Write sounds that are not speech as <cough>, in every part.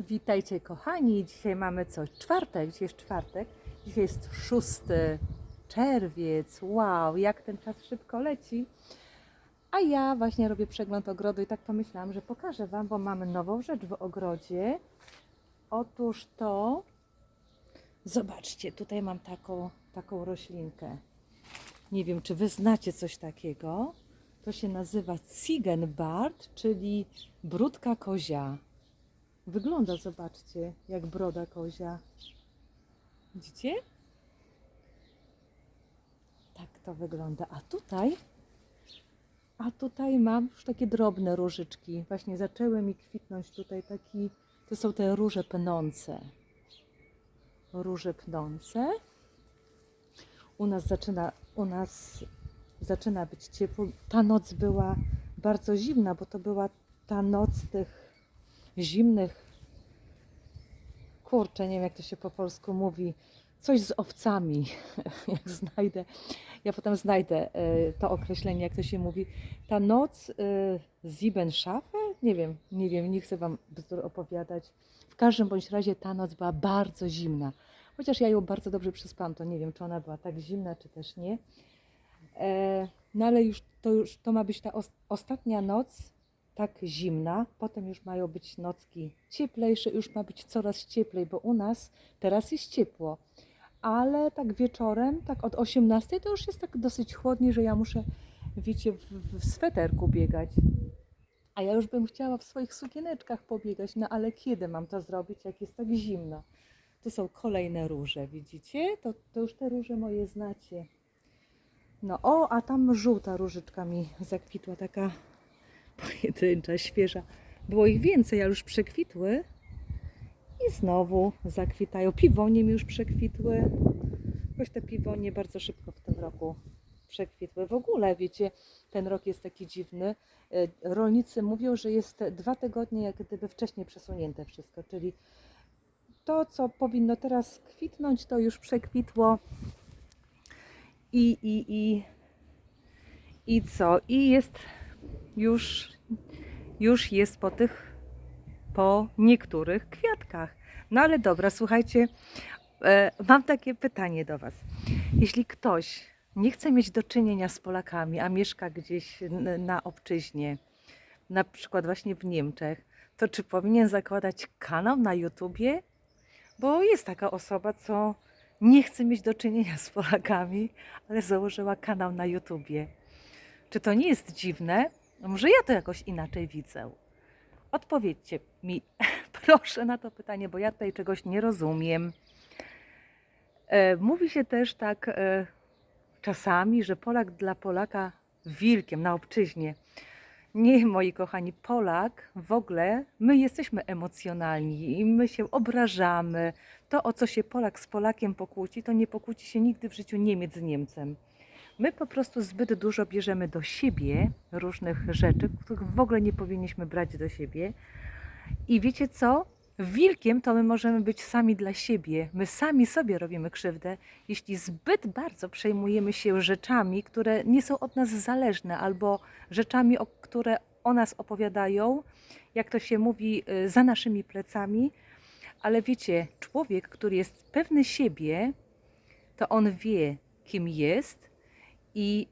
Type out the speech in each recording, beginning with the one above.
Witajcie kochani, dzisiaj mamy coś, czwartek, dzisiaj jest czwartek, dzisiaj jest szósty czerwiec, wow, jak ten czas szybko leci. A ja właśnie robię przegląd ogrodu i tak pomyślałam, że pokażę Wam, bo mamy nową rzecz w ogrodzie. Otóż to, zobaczcie, tutaj mam taką, taką roślinkę. Nie wiem, czy Wy znacie coś takiego. To się nazywa Ziegenbart, czyli brudka kozia. Wygląda, zobaczcie, jak broda kozia. Widzicie? Tak to wygląda. A tutaj, a tutaj mam już takie drobne różyczki. Właśnie zaczęły mi kwitnąć tutaj taki, to są te róże pnące. Róże pnące. U nas zaczyna, u nas zaczyna być ciepło. Ta noc była bardzo zimna, bo to była ta noc tych zimnych, kurczę, nie wiem jak to się po polsku mówi, coś z owcami, <laughs> jak znajdę, ja potem znajdę e, to określenie, jak to się mówi. Ta noc e, Siebenschafe, nie wiem, nie wiem, nie chcę Wam bzdur opowiadać. W każdym bądź razie ta noc była bardzo zimna. Chociaż ja ją bardzo dobrze przespałam, to nie wiem, czy ona była tak zimna, czy też nie. E, no ale już to, już to ma być ta os- ostatnia noc, tak zimna, potem już mają być nocki cieplejsze, już ma być coraz cieplej, bo u nas teraz jest ciepło, ale tak wieczorem, tak od 18 to już jest tak dosyć chłodnie, że ja muszę, wiecie, w, w sweterku biegać. A ja już bym chciała w swoich sukieneczkach pobiegać, no ale kiedy mam to zrobić, jak jest tak zimno? Tu są kolejne róże, widzicie? To, to już te róże moje znacie. No o, a tam żółta różyczka mi zakwitła, taka pojedyncza, świeża. Było ich więcej, ale już przekwitły. I znowu zakwitają. Piwonie mi już przekwitły. Choć te piwonie bardzo szybko w tym roku przekwitły. W ogóle, wiecie, ten rok jest taki dziwny. E, Rolnicy mówią, że jest dwa tygodnie jak gdyby wcześniej przesunięte wszystko, czyli to, co powinno teraz kwitnąć, to już przekwitło i, i, i, i co? I jest już, już jest po tych, po niektórych kwiatkach. No ale dobra, słuchajcie, e, mam takie pytanie do Was. Jeśli ktoś nie chce mieć do czynienia z Polakami, a mieszka gdzieś na obczyźnie, na przykład właśnie w Niemczech, to czy powinien zakładać kanał na YouTubie? Bo jest taka osoba, co nie chce mieć do czynienia z Polakami, ale założyła kanał na YouTubie. Czy to nie jest dziwne? No może ja to jakoś inaczej widzę. Odpowiedzcie mi, <laughs> proszę, na to pytanie, bo ja tutaj czegoś nie rozumiem. E, mówi się też tak e, czasami, że Polak dla Polaka wilkiem na obczyźnie. Nie, moi kochani, Polak w ogóle, my jesteśmy emocjonalni i my się obrażamy. To, o co się Polak z Polakiem pokłóci, to nie pokłóci się nigdy w życiu Niemiec z Niemcem. My po prostu zbyt dużo bierzemy do siebie różnych rzeczy, których w ogóle nie powinniśmy brać do siebie. I wiecie co? Wilkiem to my możemy być sami dla siebie. My sami sobie robimy krzywdę, jeśli zbyt bardzo przejmujemy się rzeczami, które nie są od nas zależne, albo rzeczami, które o nas opowiadają, jak to się mówi, y, za naszymi plecami. Ale wiecie, człowiek, który jest pewny siebie, to on wie, kim jest i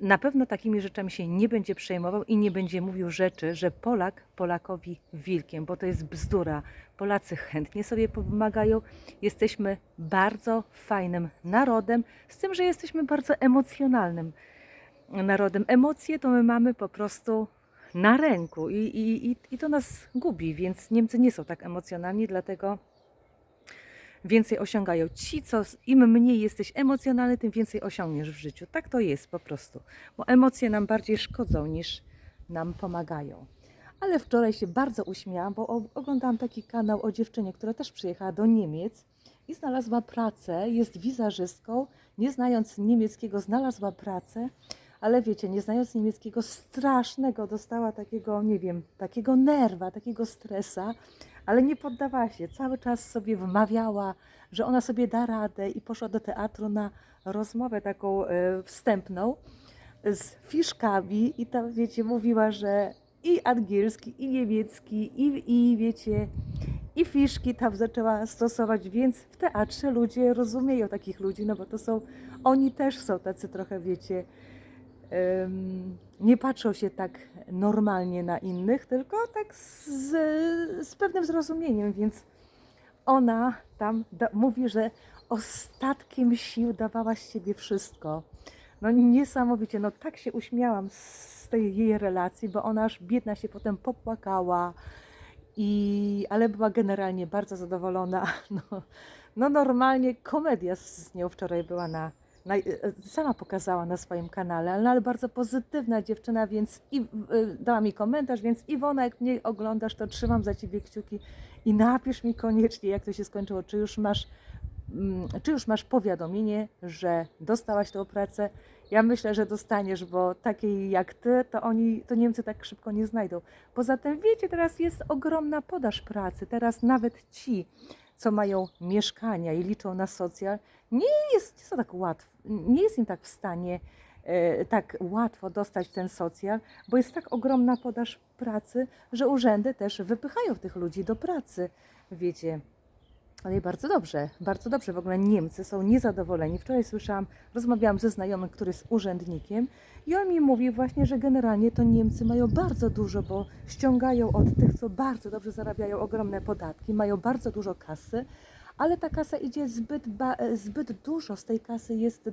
na pewno takimi rzeczami się nie będzie przejmował i nie będzie mówił rzeczy, że Polak Polakowi wilkiem, bo to jest bzdura. Polacy chętnie sobie pomagają. Jesteśmy bardzo fajnym narodem, z tym, że jesteśmy bardzo emocjonalnym narodem. Emocje to my mamy po prostu na ręku i, i, i, i to nas gubi, więc Niemcy nie są tak emocjonalni, dlatego więcej osiągają. Ci, co im mniej jesteś emocjonalny, tym więcej osiągniesz w życiu. Tak to jest po prostu, bo emocje nam bardziej szkodzą niż nam pomagają. Ale wczoraj się bardzo uśmiałam, bo oglądałam taki kanał o dziewczynie, która też przyjechała do Niemiec i znalazła pracę, jest wizerzystką, nie znając niemieckiego znalazła pracę, ale wiecie, nie znając niemieckiego strasznego dostała takiego, nie wiem, takiego nerwa, takiego stresa, ale nie poddawała się. Cały czas sobie wmawiała, że ona sobie da radę i poszła do teatru na rozmowę taką e, wstępną z fiszkami i tam, wiecie, mówiła, że i angielski, i niemiecki, i, i wiecie, i fiszki tam zaczęła stosować, więc w teatrze ludzie rozumieją takich ludzi, no bo to są, oni też są tacy trochę, wiecie, nie patrzą się tak normalnie na innych, tylko tak z, z pewnym zrozumieniem, więc ona tam da, mówi, że ostatkiem sił dawała z siebie wszystko. No niesamowicie, no tak się uśmiałam z tej jej relacji, bo ona aż biedna się potem popłakała, i, ale była generalnie bardzo zadowolona. <laughs> No, no normalnie komedia z nią wczoraj była na, sama pokazała na swoim kanale, ale, ale bardzo pozytywna dziewczyna, więc i, y, dała mi komentarz, więc Iwona, jak mnie oglądasz, to trzymam za ciebie kciuki i napisz mi koniecznie, jak to się skończyło, czy już masz, mm, czy już masz powiadomienie, że dostałaś tą pracę. Ja myślę, że dostaniesz, bo takiej jak ty, to oni, to Niemcy tak szybko nie znajdą. Poza tym, wiecie, teraz jest ogromna podaż pracy. Teraz nawet ci, co mają mieszkania i liczą na socjal, nie jest, nie są tak łatw, nie jest im tak w stanie e, tak łatwo dostać ten socjal, bo jest tak ogromna podaż pracy, że urzędy też wypychają tych ludzi do pracy. Wiecie, ale i bardzo dobrze, bardzo dobrze. W ogóle Niemcy są niezadowoleni. Wczoraj słyszałam, rozmawiałam ze znajomym, który jest urzędnikiem i on mi mówi właśnie, że generalnie to Niemcy mają bardzo dużo, bo ściągają od tych, co bardzo dobrze zarabiają ogromne podatki, mają bardzo dużo kasy, ale ta kasa idzie zbyt, zbyt dużo z tej kasy jest